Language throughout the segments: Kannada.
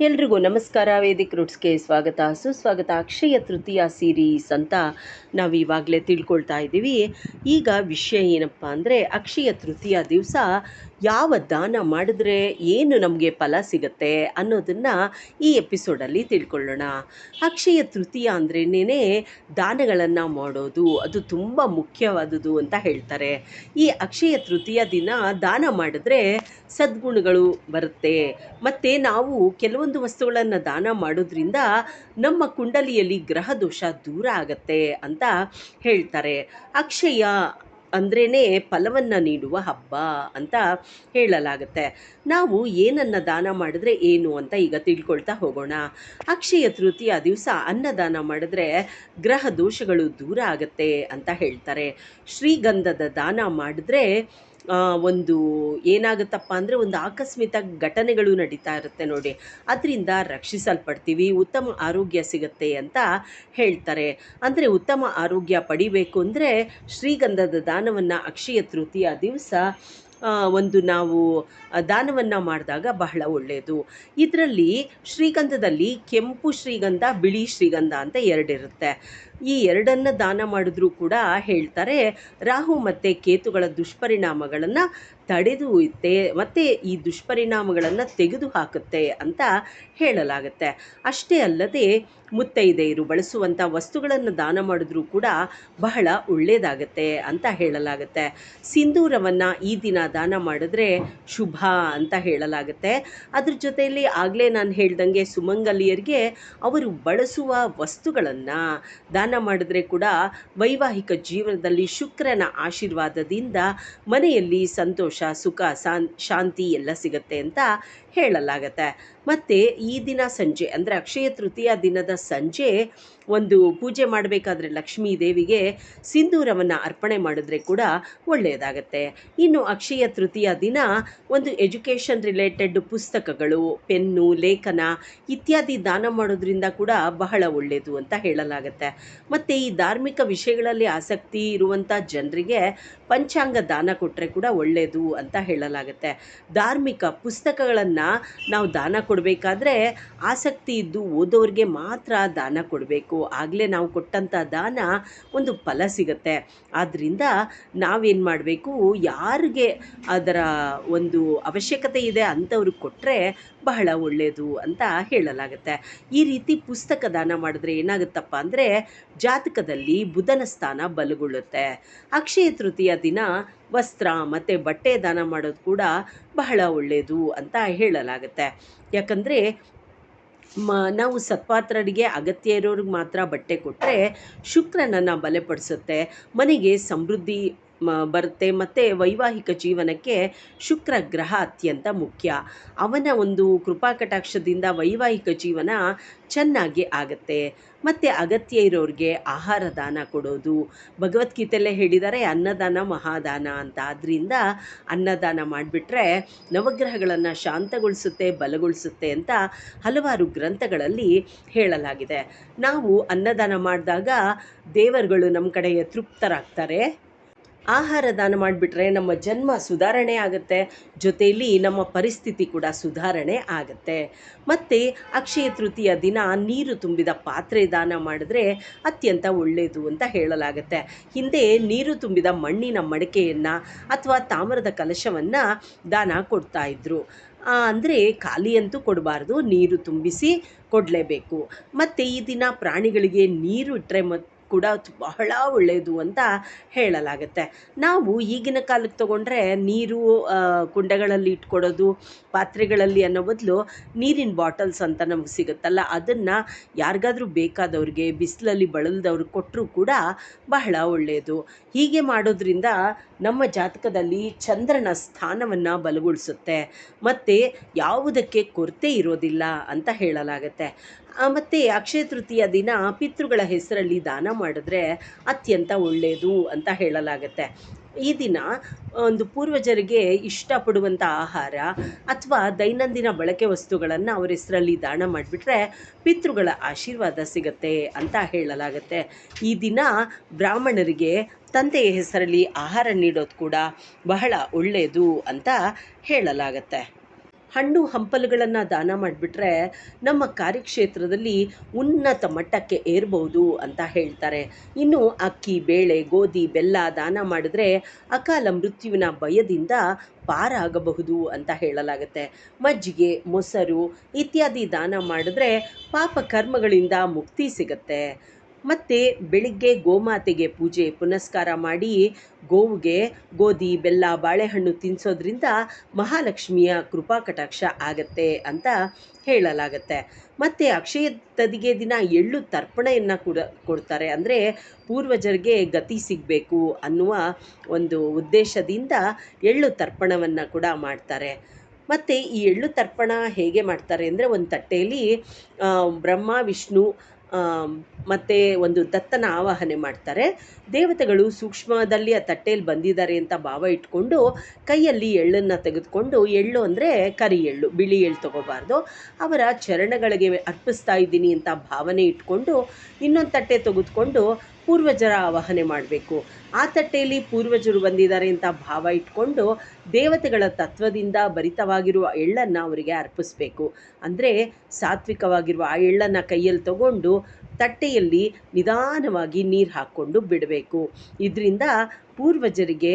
ಎಲ್ರಿಗೂ ನಮಸ್ಕಾರ. ವೇದಿಕ್ ರೂಟ್ಸ್ಗೆ ಸ್ವಾಗತ. ಸುಸ್ವಾಗತ ಅಕ್ಷಯ ತೃತೀಯ ಸೀರೀಸ್ ಅಂತ ನಾವು ಇವಾಗಲೇ ತಿಳ್ಕೊಳ್ತಾ ಇದ್ದೀವಿ. ಈಗ ವಿಷಯ ಏನಪ್ಪ ಅಂದರೆ ಅಕ್ಷಯ ತೃತೀಯ ದಿವಸ ಯಾವ ದಾನ ಮಾಡಿದ್ರೆ ಏನು ನಮಗೆ ಫಲ ಸಿಗುತ್ತೆ ಅನ್ನೋದನ್ನು ಈ ಎಪಿಸೋಡಲ್ಲಿ ತಿಳ್ಕೊಳ್ಳೋಣ. ಅಕ್ಷಯ ತೃತೀಯ ಅಂದ್ರೇ ದಾನಗಳನ್ನು ಮಾಡೋದು, ಅದು ತುಂಬ ಮುಖ್ಯವಾದುದು ಅಂತ ಹೇಳ್ತಾರೆ. ಈ ಅಕ್ಷಯ ತೃತೀಯ ದಿನ ದಾನ ಮಾಡಿದ್ರೆ ಸದ್ಗುಣಗಳು ಬರುತ್ತೆ. ಮತ್ತು ನಾವು ಕೆಲವೊಂದು ವಸ್ತುಗಳನ್ನು ದಾನ ಮಾಡೋದ್ರಿಂದ ನಮ್ಮ ಕುಂಡಲಿಯಲ್ಲಿ ಗ್ರಹ ದೋಷ ದೂರ ಆಗತ್ತೆ ಅಂತ ಹೇಳ್ತಾರೆ. ಅಕ್ಷಯ ಅಂದ್ರೇ ಫಲವನ್ನು ನೀಡುವ ಹಬ್ಬ ಅಂತ ಹೇಳಲಾಗುತ್ತೆ. ನಾವು ಏನನ್ನು ದಾನ ಮಾಡಿದ್ರೆ ಏನು ಅಂತ ಈಗ ತಿಳ್ಕೊಳ್ತಾ ಹೋಗೋಣ. ಅಕ್ಷಯ ತೃತೀಯ ದಿವಸ ಅನ್ನದಾನ ಮಾಡಿದ್ರೆ ಗ್ರಹ ದೋಷಗಳು ದೂರ ಆಗುತ್ತೆ ಅಂತ ಹೇಳ್ತಾರೆ. ಶ್ರೀಗಂಧದ ದಾನ ಮಾಡಿದ್ರೆ ಒಂದು ಏನಾಗುತ್ತಪ್ಪ ಅಂದರೆ ಒಂದು ಆಕಸ್ಮಿಕ ಘಟನೆಗಳು ನಡೀತಾ ಇರುತ್ತೆ ನೋಡಿ. ಅದರಿಂದ ರಕ್ಷಿಸಲ್ಪಡ್ತೀವಿ, ಉತ್ತಮ ಆರೋಗ್ಯ ಸಿಗುತ್ತೆ ಅಂತ ಹೇಳ್ತಾರೆ. ಅಂದರೆ ಉತ್ತಮ ಆರೋಗ್ಯ ಪಡಿಬೇಕು ಅಂದರೆ ಶ್ರೀಗಂಧದ ದಾನವನ್ನು ಅಕ್ಷಯ ತೃತೀಯ ದಿವಸ ಒಂದು ನಾವು ದಾನವನ್ನು ಮಾಡಿದಾಗ ಬಹಳ ಒಳ್ಳೆಯದು ಇದರಲ್ಲಿ ಶ್ರೀಗಂಧದಲ್ಲಿ ಕೆಂಪು ಶ್ರೀಗಂಧ, ಬಿಳಿ ಶ್ರೀಗಂಧ ಅಂತ ಎರಡಿರುತ್ತೆ. ಈ ಎರಡನ್ನ ದಾನ ಮಾಡಿದ್ರೂ ಕೂಡ ಹೇಳ್ತಾರೆ, ರಾಹು ಮತ್ತು ಕೇತುಗಳ ದುಷ್ಪರಿಣಾಮಗಳನ್ನು ತಡೆದು ಇತ್ತೆ, ಮತ್ತೆ ಈ ದುಷ್ಪರಿಣಾಮಗಳನ್ನು ತೆಗೆದು ಹಾಕುತ್ತೆ ಅಂತ ಹೇಳಲಾಗುತ್ತೆ. ಅಷ್ಟೇ ಅಲ್ಲದೆ ಮುತ್ತೈದೆಯರು ಬಳಸುವಂಥ ವಸ್ತುಗಳನ್ನು ದಾನ ಮಾಡಿದ್ರೂ ಕೂಡ ಬಹಳ ಒಳ್ಳೆಯದಾಗತ್ತೆ ಅಂತ ಹೇಳಲಾಗುತ್ತೆ. ಸಿಂಧೂರವನ್ನು ಈ ದಿನ ದಾನ ಮಾಡಿದ್ರೆ ಶುಭ ಅಂತ ಹೇಳಲಾಗುತ್ತೆ. ಅದ್ರ ಜೊತೆಯಲ್ಲಿ ಆಗಲೇ ನಾನು ಹೇಳ್ದಂಗೆ ಸುಮಂಗಲಿಯರಿಗೆ ಅವರು ಬಳಸುವ ವಸ್ತುಗಳನ್ನು ದಾನ ಮಾಡಿದ್ರೆ ಕೂಡ ವೈವಾಹಿಕ ಜೀವನದಲ್ಲಿ ಶುಕ್ರನ ಆಶೀರ್ವಾದದಿಂದ ಮನೆಯಲ್ಲಿ ಸಂತೋಷ ಸುಖ ಶಾಂತಿ ಎಲ್ಲ ಸಿಗುತ್ತೆ ಅಂತ ಹೇಳಲಾಗತ್ತೆ. ಮತ್ತು ಈ ದಿನ ಸಂಜೆ, ಅಂದರೆ ಅಕ್ಷಯ ತೃತೀಯ ದಿನದ ಸಂಜೆ, ಒಂದು ಪೂಜೆ ಮಾಡಬೇಕಾದ್ರೆ ಲಕ್ಷ್ಮೀ ದೇವಿಗೆ ಸಿಂಧೂರವನ್ನು ಅರ್ಪಣೆ ಮಾಡಿದ್ರೆ ಕೂಡ ಒಳ್ಳೆಯದಾಗತ್ತೆ. ಇನ್ನು ಅಕ್ಷಯ ತೃತೀಯ ದಿನ ಒಂದು ಎಜುಕೇಷನ್ ರಿಲೇಟೆಡ್ ಪುಸ್ತಕಗಳು, ಪೆನ್ನು, ಲೇಖನ ಇತ್ಯಾದಿ ದಾನ ಮಾಡೋದ್ರಿಂದ ಕೂಡ ಬಹಳ ಒಳ್ಳೆಯದು ಅಂತ ಹೇಳಲಾಗತ್ತೆ. ಮತ್ತು ಈ ಧಾರ್ಮಿಕ ವಿಷಯಗಳಲ್ಲಿ ಆಸಕ್ತಿ ಇರುವಂಥ ಜನರಿಗೆ ಪಂಚಾಂಗ ದಾನ ಕೊಟ್ಟರೆ ಕೂಡ ಒಳ್ಳೆಯದು ಅಂತ ಹೇಳಲಾಗುತ್ತೆ. ಧಾರ್ಮಿಕ ಪುಸ್ತಕಗಳನ್ನು ನಾವು ದಾನ ಕೊಡಬೇಕಾದ್ರೆ ಆಸಕ್ತಿ ಇದ್ದು ಓದೋರಿಗೆ ಮಾತ್ರ ದಾನ ಕೊಡಬೇಕು. ಆಗಲೇ ನಾವು ಕೊಟ್ಟಂಥ ದಾನ ಒಂದು ಫಲ ಸಿಗುತ್ತೆ. ಆದ್ದರಿಂದ ನಾವೇನು ಮಾಡಬೇಕು? ಯಾರಿಗೆ ಅದರ ಒಂದು ಅವಶ್ಯಕತೆ ಇದೆ ಅಂಥವ್ರಿಗೆ ಕೊಟ್ಟರೆ ಬಹಳ ಒಳ್ಳೆಯದು ಅಂತ ಹೇಳಲಾಗುತ್ತೆ. ಈ ರೀತಿ ಪುಸ್ತಕ ದಾನ ಮಾಡಿದ್ರೆ ಏನಾಗುತ್ತಪ್ಪ ಅಂದರೆ ಜಾತಕದಲ್ಲಿ ಬುಧನ ಸ್ಥಾನ ಬಲಗೊಳ್ಳುತ್ತೆ. ಅಕ್ಷಯ ತೃತೀಯ ದಿನ ವಸ್ತ್ರ ಮತ್ತು ಬಟ್ಟೆ ದಾನ ಮಾಡೋದು ಕೂಡ ಬಹಳ ಒಳ್ಳೆಯದು ಅಂತ ಹೇಳಲಾಗುತ್ತೆ. ಯಾಕಂದರೆ ಮ, ನಾವು ಸತ್ಪಾತ್ರರಿಗೆ ಅಗತ್ಯ ಇರೋರಿಗೆ ಮಾತ್ರ ಬಟ್ಟೆ ಕೊಟ್ಟರೆ ಶುಕ್ರನನ್ನು ಬಲಪಡಿಸುತ್ತೆ. ಮನೆಗೆ ಸಮೃದ್ಧಿ ಮ, ಬರುತ್ತೆ. ಮತ್ತು ವೈವಾಹಿಕ ಜೀವನಕ್ಕೆ ಶುಕ್ರ ಗ್ರಹ ಅತ್ಯಂತ ಮುಖ್ಯ. ಅವನ ಒಂದು ಕೃಪಾ ಕಟಾಕ್ಷದಿಂದ ವೈವಾಹಿಕ ಜೀವನ ಚೆನ್ನಾಗಿ ಆಗುತ್ತೆ. ಮತ್ತು ಅಗತ್ಯ ಇರೋರಿಗೆ ಆಹಾರ ದಾನ ಕೊಡೋದು. ಭಗವದ್ಗೀತೆಯಲ್ಲೇ ಹೇಳಿದ್ದಾರೆ, ಅನ್ನದಾನ ಮಹಾದಾನ ಅಂತ. ಆದ್ದರಿಂದ ಅನ್ನದಾನ ಮಾಡಿಬಿಟ್ರೆ ನವಗ್ರಹಗಳನ್ನು ಶಾಂತಗೊಳಿಸುತ್ತೆ, ಬಲಗೊಳಿಸುತ್ತೆ ಅಂತ ಹಲವಾರು ಗ್ರಂಥಗಳಲ್ಲಿ ಹೇಳಲಾಗಿದೆ. ನಾವು ಅನ್ನದಾನ ಮಾಡಿದಾಗ ದೇವರುಗಳು ನಮ್ಮ ಕಡೆಗೆ ತೃಪ್ತರಾಗ್ತಾರೆ. ಆಹಾರ ದಾನ ಮಾಡಿಬಿಟ್ರೆ ನಮ್ಮ ಜನ್ಮ ಸುಧಾರಣೆ ಆಗುತ್ತೆ. ಜೊತೆಯಲ್ಲಿ ನಮ್ಮ ಪರಿಸ್ಥಿತಿ ಕೂಡ ಸುಧಾರಣೆ ಆಗುತ್ತೆ. ಮತ್ತು ಅಕ್ಷಯ ತೃತೀಯ ದಿನ ನೀರು ತುಂಬಿದ ಪಾತ್ರೆ ದಾನ ಮಾಡಿದ್ರೆ ಅತ್ಯಂತ ಒಳ್ಳೆಯದು ಅಂತ ಹೇಳಲಾಗುತ್ತೆ. ಹಿಂದೆ ನೀರು ತುಂಬಿದ ಮಣ್ಣಿನ ಮಡಿಕೆಯನ್ನು ಅಥವಾ ತಾಮ್ರದ ಕಲಶವನ್ನು ದಾನ ಕೊಡ್ತಾ ಇದ್ರು. ಅಂದರೆ ಖಾಲಿಯಂತೂ ಕೊಡಬಾರ್ದು, ನೀರು ತುಂಬಿಸಿ ಕೊಡಲೇಬೇಕು. ಮತ್ತು ಈ ದಿನ ಪ್ರಾಣಿಗಳಿಗೆ ನೀರು ಇಟ್ಟರೆ ಮತ್ತು ಕೂಡ ಬಹಳ ಒಳ್ಳೆಯದು ಅಂತ ಹೇಳಲಾಗುತ್ತೆ. ನಾವು ಈಗಿನ ಕಾಲಕ್ಕೆ ತಗೊಂಡ್ರೆ ನೀರು ಕುಂಡಗಳಲ್ಲಿ ಇಟ್ಕೊಡೋದು, ಪಾತ್ರೆಗಳಲ್ಲಿ ಅನ್ನೋ ಬದಲು ನೀರಿನ ಬಾಟಲ್ಸ್ ಅಂತ ನಮಗೆ ಸಿಗುತ್ತಲ್ಲ, ಅದನ್ನು ಯಾರಿಗಾದ್ರೂ ಬೇಕಾದವ್ರಿಗೆ, ಬಿಸಿಲಲ್ಲಿ ಬಳಲ್ದವ್ರಿಗೆ ಕೊಟ್ಟರೂ ಕೂಡ ಬಹಳ ಒಳ್ಳೆಯದು. ಹೀಗೆ ಮಾಡೋದ್ರಿಂದ ನಮ್ಮ ಜಾತಕದಲ್ಲಿ ಚಂದ್ರನ ಸ್ಥಾನವನ್ನು ಬಲಗೊಳಿಸುತ್ತೆ. ಮತ್ತು ಯಾವುದಕ್ಕೆ ಕೊರತೆ ಇರೋದಿಲ್ಲ ಅಂತ ಹೇಳಲಾಗತ್ತೆ. ಮತ್ತು ಅಕ್ಷಯ ತೃತೀಯ ದಿನ ಪಿತೃಗಳ ಹೆಸರಲ್ಲಿ ದಾನ ಮಾಡಿದ್ರೆ ಅತ್ಯಂತ ಒಳ್ಳೆಯದು ಅಂತ ಹೇಳಲಾಗತ್ತೆ. ಈ ದಿನ ಒಂದು ಪೂರ್ವಜರಿಗೆ ಇಷ್ಟಪಡುವಂಥ ಆಹಾರ ಅಥವಾ ದೈನಂದಿನ ಬಳಕೆ ವಸ್ತುಗಳನ್ನು ಅವರ ಹೆಸರಲ್ಲಿ ದಾನ ಮಾಡಿಬಿಟ್ರೆ ಪಿತೃಗಳ ಆಶೀರ್ವಾದ ಸಿಗತ್ತೆ ಅಂತ ಹೇಳಲಾಗತ್ತೆ. ಈ ದಿನ ಬ್ರಾಹ್ಮಣರಿಗೆ ತಂದೆಯ ಹೆಸರಲ್ಲಿ ಆಹಾರ ನೀಡೋದು ಕೂಡ ಬಹಳ ಒಳ್ಳೆಯದು ಅಂತ ಹೇಳಲಾಗತ್ತೆ. ಹಣ್ಣು ಹಂಪಲುಗಳನ್ನು ದಾನ ಮಾಡಿಬಿಟ್ರೆ ನಮ್ಮ ಕಾರ್ಯಕ್ಷೇತ್ರದಲ್ಲಿ ಉನ್ನತ ಮಟ್ಟಕ್ಕೆ ಏರ್ಬೋದು ಅಂತ ಹೇಳ್ತಾರೆ. ಇನ್ನು ಅಕ್ಕಿ, ಬೇಳೆ, ಗೋಧಿ, ಬೆಲ್ಲ ದಾನ ಮಾಡಿದ್ರೆ ಅಕಾಲ ಮೃತ್ಯುವಿನ ಭಯದಿಂದ ಪಾರಾಗಬಹುದು ಅಂತ ಹೇಳಲಾಗುತ್ತೆ. ಮಜ್ಜಿಗೆ, ಮೊಸರು ಇತ್ಯಾದಿ ದಾನ ಮಾಡಿದ್ರೆ ಪಾಪ ಕರ್ಮಗಳಿಂದ ಮುಕ್ತಿ ಸಿಗತ್ತೆ. ಮತ್ತು ಬೆಳಿಗ್ಗೆ ಗೋಮಾತೆಗೆ ಪೂಜೆ ಪುನಸ್ಕಾರ ಮಾಡಿ ಗೋವಿಗೆ ಗೋಧಿ, ಬೆಲ್ಲ, ಬಾಳೆಹಣ್ಣು ತಿನ್ನಿಸೋದ್ರಿಂದ ಮಹಾಲಕ್ಷ್ಮಿಯ ಕೃಪಾ ಕಟಾಕ್ಷ ಆಗತ್ತೆ ಅಂತ ಹೇಳಲಾಗತ್ತೆ. ಮತ್ತು ಅಕ್ಷಯ ತದಿಗೆ ದಿನ ಎಳ್ಳು ತರ್ಪಣೆಯನ್ನು ಕೂಡ ಕೊಡ್ತಾರೆ. ಅಂದರೆ ಪೂರ್ವಜರಿಗೆ ಗತಿ ಸಿಗಬೇಕು ಅನ್ನುವ ಒಂದು ಉದ್ದೇಶದಿಂದ ಎಳ್ಳು ತರ್ಪಣವನ್ನು ಕೂಡ ಮಾಡ್ತಾರೆ. ಮತ್ತು ಈ ಎಳ್ಳು ತರ್ಪಣ ಹೇಗೆ ಮಾಡ್ತಾರೆ ಅಂದರೆ ಒಂದು ತಟ್ಟೆಯಲ್ಲಿ ಬ್ರಹ್ಮ, ವಿಷ್ಣು ಮತ್ತು ಒಂದು ದತ್ತನ ಆವಾಹನೆ ಮಾಡ್ತಾರೆ. ದೇವತೆಗಳು ಸೂಕ್ಷ್ಮದಲ್ಲಿ ಆ ತಟ್ಟೆಯಲ್ಲಿ ಬಂದಿದ್ದಾರೆ ಅಂತ ಭಾವ ಇಟ್ಕೊಂಡು ಕೈಯಲ್ಲಿ ಎಳ್ಳನ್ನು ತೆಗೆದುಕೊಂಡು ಎಳ್ಳು ಅಂದರೆ ಕರಿ ಎಳ್ಳು, ಬಿಳಿ ಎಳ್ಳು ತಗೋಬಾರ್ದು. ಅವರ ಚರಣಗಳಿಗೆ ಅರ್ಪಿಸ್ತಾ ಇದ್ದೀನಿ ಅಂತ ಭಾವನೆ ಇಟ್ಕೊಂಡು ಇನ್ನೊಂದು ತಟ್ಟೆ ತೆಗೆದುಕೊಂಡು ಪೂರ್ವಜರ ಆವಾಹನೆ ಮಾಡಬೇಕು. ಆ ತಟ್ಟೆಯಲ್ಲಿ ಪೂರ್ವಜರು ಬಂದಿದ್ದಾರೆ ಅಂತ ಭಾವ ಇಟ್ಕೊಂಡು ದೇವತೆಗಳ ತತ್ವದಿಂದ ಭರಿತವಾಗಿರುವ ಎಳ್ಳನ್ನು ಅವರಿಗೆ ಅರ್ಪಿಸ್ಬೇಕು. ಅಂದರೆ ಸಾತ್ವಿಕವಾಗಿರುವ ಆ ಎಳ್ಳನ್ನು ಕೈಯಲ್ಲಿ ತಗೊಂಡು ತಟ್ಟೆಯಲ್ಲಿ ನಿಧಾನವಾಗಿ ನೀರು ಹಾಕ್ಕೊಂಡು ಬಿಡಬೇಕು. ಇದರಿಂದ ಪೂರ್ವಜರಿಗೆ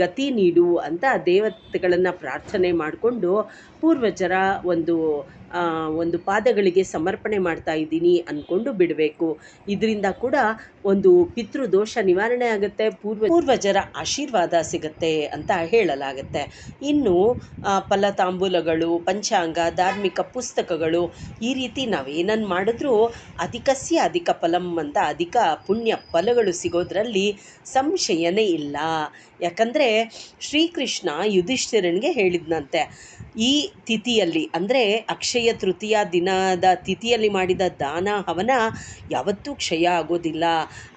ಗತಿ ನೀಡು ಅಂತ ದೇವತೆಗಳನ್ನು ಪ್ರಾರ್ಥನೆ ಮಾಡಿಕೊಂಡು ಪೂರ್ವಜರ ಒಂದು ಒಂದು ಪಾದಗಳಿಗೆ ಸಮರ್ಪಣೆ ಮಾಡ್ತಾ ಇದ್ದೀನಿ ಅಂದ್ಕೊಂಡು ಬಿಡಬೇಕು. ಇದರಿಂದ ಕೂಡ ಒಂದು ಪಿತೃದೋಷ ನಿವಾರಣೆ ಆಗುತ್ತೆ, ಪೂರ್ವ ಪೂರ್ವಜರ ಆಶೀರ್ವಾದ ಸಿಗುತ್ತೆ ಅಂತ ಹೇಳಲಾಗುತ್ತೆ. ಇನ್ನು ಫಲ ಫಲತಾಂಬೂಲಗಳು, ಪಂಚಾಂಗ, ಧಾರ್ಮಿಕ ಪುಸ್ತಕಗಳು, ಈ ರೀತಿ ನಾವೇನನ್ನು ಮಾಡಿದ್ರೂ ಅಧಿಕಸ್ಯ ಅಧಿಕ ಫಲಂ ಅಂತ ಅಧಿಕ ಪುಣ್ಯ ಫಲಗಳು ಸಿಗೋದ್ರಲ್ಲಿ ಸಂಶಯನೇ ಇಲ್ಲ. ಯಾಕಂದರೆ ಶ್ರೀಕೃಷ್ಣ ಯುಧಿಷ್ಠಿರನಿಗೆ ಹೇಳಿದ್ನಂತೆ ಈ ತಿಥಿಯಲ್ಲಿ, ಅಂದರೆ ಅಕ್ಷಯ ತೃತೀಯ ದಿನದ ತಿಥಿಯಲ್ಲಿ ಮಾಡಿದ ದಾನ ಹವನ ಯಾವತ್ತೂ ಕ್ಷಯ ಆಗೋದಿಲ್ಲ.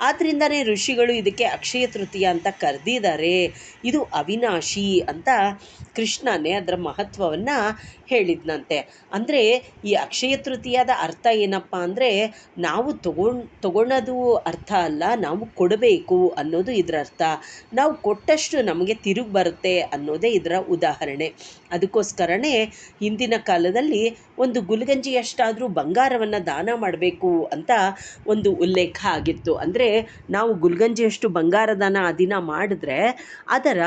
ಆದ್ದರಿಂದನೇ ಋಷಿಗಳು ಇದಕ್ಕೆ ಅಕ್ಷಯ ತೃತೀಯ ಅಂತ ಕರೆದಿದ್ದಾರೆ. ಇದು ಅವಿನಾಶಿ ಅಂತ ಕೃಷ್ಣನೇ ಅದರ ಮಹತ್ವವನ್ನು ಹೇಳಿದ್ನಂತೆ. ಅಂದರೆ ಈ ಅಕ್ಷಯ ತೃತೀಯದ ಅರ್ಥ ಏನಪ್ಪ ಅಂದರೆ, ನಾವು ತಗೊಂಡು, ತಗೊಳ್ಳೋದು ಅರ್ಥ ಅಲ್ಲ, ನಾವು ಕೊಡಬೇಕು ಅನ್ನೋದು ಇದರ ಅರ್ಥ. ನಾವು ಕೊಟ್ಟಷ್ಟು ನಮಗೆ ತಿರುಗಿ ಬರುತ್ತೆ ಅನ್ನೋದೇ ಇದರ ಉದಾಹರಣೆ. ಅದಕ್ಕೋಸ್ಕರನೇ ಹಿಂದಿನ ಕಾಲದಲ್ಲಿ ಒಂದು ಗುಲ್ಗಂಜಿಯಷ್ಟಾದರೂ ಬಂಗಾರವನ್ನು ದಾನ ಮಾಡಬೇಕು ಅಂತ ಒಂದು ಉಲ್ಲೇಖ ಆಗಿತ್ತು. ಅಂದರೆ ನಾವು ಗುಲ್ಗಂಜಿಯಷ್ಟು ಬಂಗಾರ ದಾನ ಆ ದಿನ ಮಾಡಿದ್ರೆ ಅದರ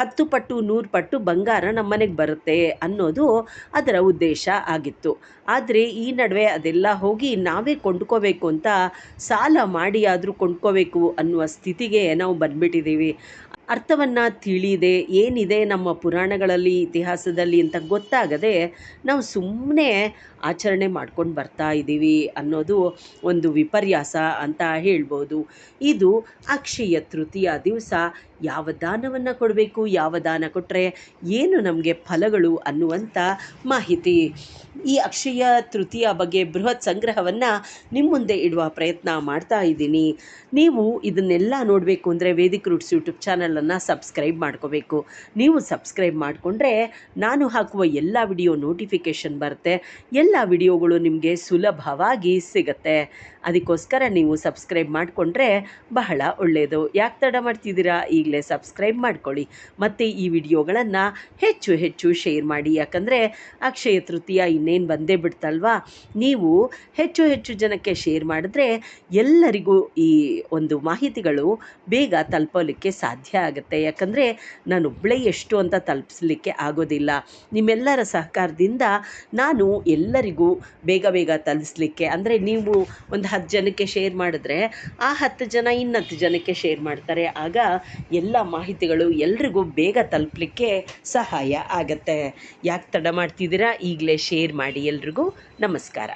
ಹತ್ತು ಪಟ್ಟು, ನೂರು ಪಟ್ಟು ಬಂಗಾರ ನಮ್ಮನೆಗೆ ಬರುತ್ತೆ ಅನ್ನೋದು ಅದರ ಉದ್ದೇಶ ಆಗಿತ್ತು. ಆದರೆ ಈ ನಡುವೆ ಅದೆಲ್ಲ ಹೋಗಿ ನಾವೇ ಕೊಂಡ್ಕೋಬೇಕು ಅಂತ ಸಾಲ ಮಾಡಿ ಆದರೂ ಕೊಂಡ್ಕೋಬೇಕು ಅನ್ನುವ ಸ್ಥಿತಿಗೆ ನಾವು ಬಂದ್ಬಿಟ್ಟಿದ್ದೀವಿ. ಅರ್ಥವನ್ನು ತಿಳಿದೆ, ಏನಿದೆ ನಮ್ಮ ಪುರಾಣಗಳಲ್ಲಿ, ಇತಿಹಾಸದಲ್ಲಿ ಅಂತ ಗೊತ್ತಾಗದೆ ನಾವು ಸುಮ್ಮನೆ ಆಚರಣೆ ಮಾಡ್ಕೊಂಡು ಬರ್ತಾ ಇದ್ದೀವಿ ಅನ್ನೋದು ಒಂದು ವಿಪರ್ಯಾಸ ಅಂತ ಹೇಳ್ಬೋದು. ಇದು ಅಕ್ಷಯ ತೃತೀಯ ದಿವಸ ಯಾವ ದಾನವನ್ನು ಕೊಡಬೇಕು, ಯಾವ ದಾನ ಕೊಟ್ಟರೆ ಏನು ನಮಗೆ ಫಲಗಳು ಅನ್ನುವಂಥ ಮಾಹಿತಿ. ಈ ಅಕ್ಷಯ ತೃತೀಯ ಬಗ್ಗೆ ಬೃಹತ್ ಸಂಗ್ರಹವನ್ನು ನಿಮ್ಮ ಮುಂದೆ ಇಡುವ ಪ್ರಯತ್ನ ಮಾಡ್ತಾ ಇದ್ದೀನಿ. ನೀವು ಇದನ್ನೆಲ್ಲ ನೋಡಬೇಕು ಅಂದರೆ ವೇದಿಕ್ ರೂಟ್ಸ್ ಯೂಟ್ಯೂಬ್ ಚಾನಲನ್ನು ಸಬ್ಸ್ಕ್ರೈಬ್ ಮಾಡ್ಕೋಬೇಕು. ನೀವು ಸಬ್ಸ್ಕ್ರೈಬ್ ಮಾಡಿಕೊಂಡ್ರೆ ನಾನು ಹಾಕುವ ಎಲ್ಲ ವಿಡಿಯೋ ನೋಟಿಫಿಕೇಷನ್ ಬರುತ್ತೆ. ಎಲ್ಲ ವಿಡಿಯೋಗಳು ನಿಮಗೆ ಸುಲಭವಾಗಿ ಸಿಗುತ್ತೆ. ಅದಕ್ಕೋಸ್ಕರ ನೀವು ಸಬ್ಸ್ಕ್ರೈಬ್ ಮಾಡಿಕೊಂಡ್ರೆ ಬಹಳ ಒಳ್ಳೆಯದು ಯಾಕೆ ತಡ ಮಾಡ್ತಿದ್ದೀರಾ? ಈಗಲೇ ಸಬ್ಸ್ಕ್ರೈಬ್ ಮಾಡ್ಕೊಳ್ಳಿ. ಮತ್ತು ಈ ವಿಡಿಯೋಗಳನ್ನು ಹೆಚ್ಚು ಹೆಚ್ಚು ಶೇರ್ ಮಾಡಿ. ಯಾಕಂದರೆ ಅಕ್ಷಯ ತೃತೀಯ ಇನ್ನೇನು ಬಂದೇ ಬಿಡ್ತಲ್ವಾ? ನೀವು ಹೆಚ್ಚು ಹೆಚ್ಚು ಜನಕ್ಕೆ ಶೇರ್ ಮಾಡಿದ್ರೆ ಎಲ್ಲರಿಗೂ ಈ ಒಂದು ಮಾಹಿತಿಗಳು ಬೇಗ ತಲುಪಲಿಕ್ಕೆ ಸಾಧ್ಯ ಆಗುತ್ತೆ. ಯಾಕಂದರೆ ನಾನೊಬ್ಬಳೇ ಎಷ್ಟು ಅಂತ ತಲುಪಿಸ್ಲಿಕ್ಕೆ ಆಗೋದಿಲ್ಲ. ನಿಮ್ಮೆಲ್ಲರ ಸಹಕಾರದಿಂದ ನಾನು ಎಲ್ಲರಿಗೂ ಬೇಗ ಬೇಗ ತಲುಪಿಸ್ಲಿಕ್ಕೆ. ಅಂದರೆ ನೀವು ಒಂದು ಹತ್ತು ಜನಕ್ಕೆ ಶೇರ್ ಮಾಡಿದ್ರೆ ಆ ಹತ್ತು ಜನ ಇನ್ನತ್ತು ಜನಕ್ಕೆ ಶೇರ್ ಮಾಡ್ತಾರೆ. ಆಗ ಎಲ್ಲ ಮಾಹಿತಿಗಳು ಎಲ್ರಿಗೂ ಬೇಗ ತಲುಪಲಿಕ್ಕೆ ಸಹಾಯ ಆಗತ್ತೆ. ಯಾಕೆ ತಡ ಮಾಡ್ತಿದ್ದೀರಾ? ಈಗಲೇ ಶೇರ್ ಮಾಡಿ ಎಲ್ರಿಗೂ ನಮಸ್ಕಾರ.